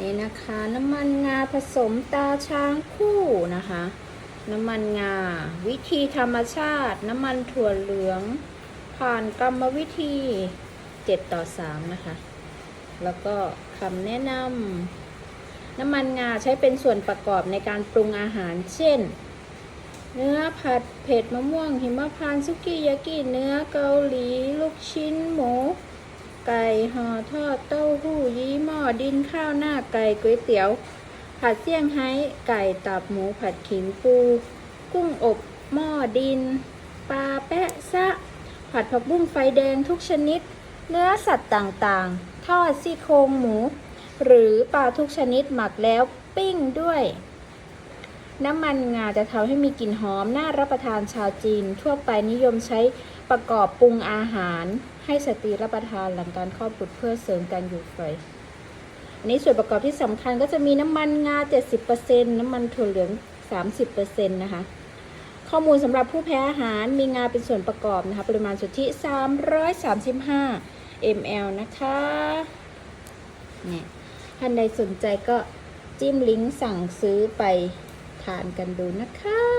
นี่นะคะ น้ำมันงาผสมตาช้างคู่นะคะ น้ำมันงา วิธีธรรมชาติ น้ำมันถั่วเหลือง ผ่านกรรมวิธี 7 ต่อ 3 นะคะ แล้วก็คำแนะนำน้ำมันงาใช้เป็นส่วนประกอบในการปรุงอาหาร เช่น เนื้อผัดเผ็ดมะม่วง หิมะพานซุกี้ยากิเนื้อเกาหลี ลูกชิ้นหมู ไก่ห่อทอดเต้าหู้ยี่ อดินข้าวหน้าไก่ก๋วยเตี๋ยว ผัดเซี่ยงไฮ้ไก่ตับหมูผัดขิงปู กุ้งอบหม้อดิน ปลาแปะซะ ผัดผักบุ้งไฟแดงทุกชนิด เนื้อสัตว์ต่างๆ ทอดซี่โครงหมู หรือปลาทุกชนิดหมักแล้วปิ้งด้วย น้ำมันงาจะทำให้มีกลิ่นหอม น่ารับประทานชาวจีน ทั่วไปนิยมใช้ประกอบปรุงอาหาร ให้สตรีรับประทานหลังการคลอดบุตรเพื่อเสริมการอยู่ไฟ อันนี้ส่วนประกอบที่สำคัญก็จะมีน้ำมันงา 70%น้ำมันถั่วเหลือง 30%นะคะ ข้อมูลสำหรับผู้แพ้อาหารมีงาเป็นส่วนประกอบนะคะ ปริมาณสุทธิ 335 ml นะคะเนี่ยท่านใดสนใจก็จิ้มลิงก์สั่งซื้อไปทานกันดูนะคะ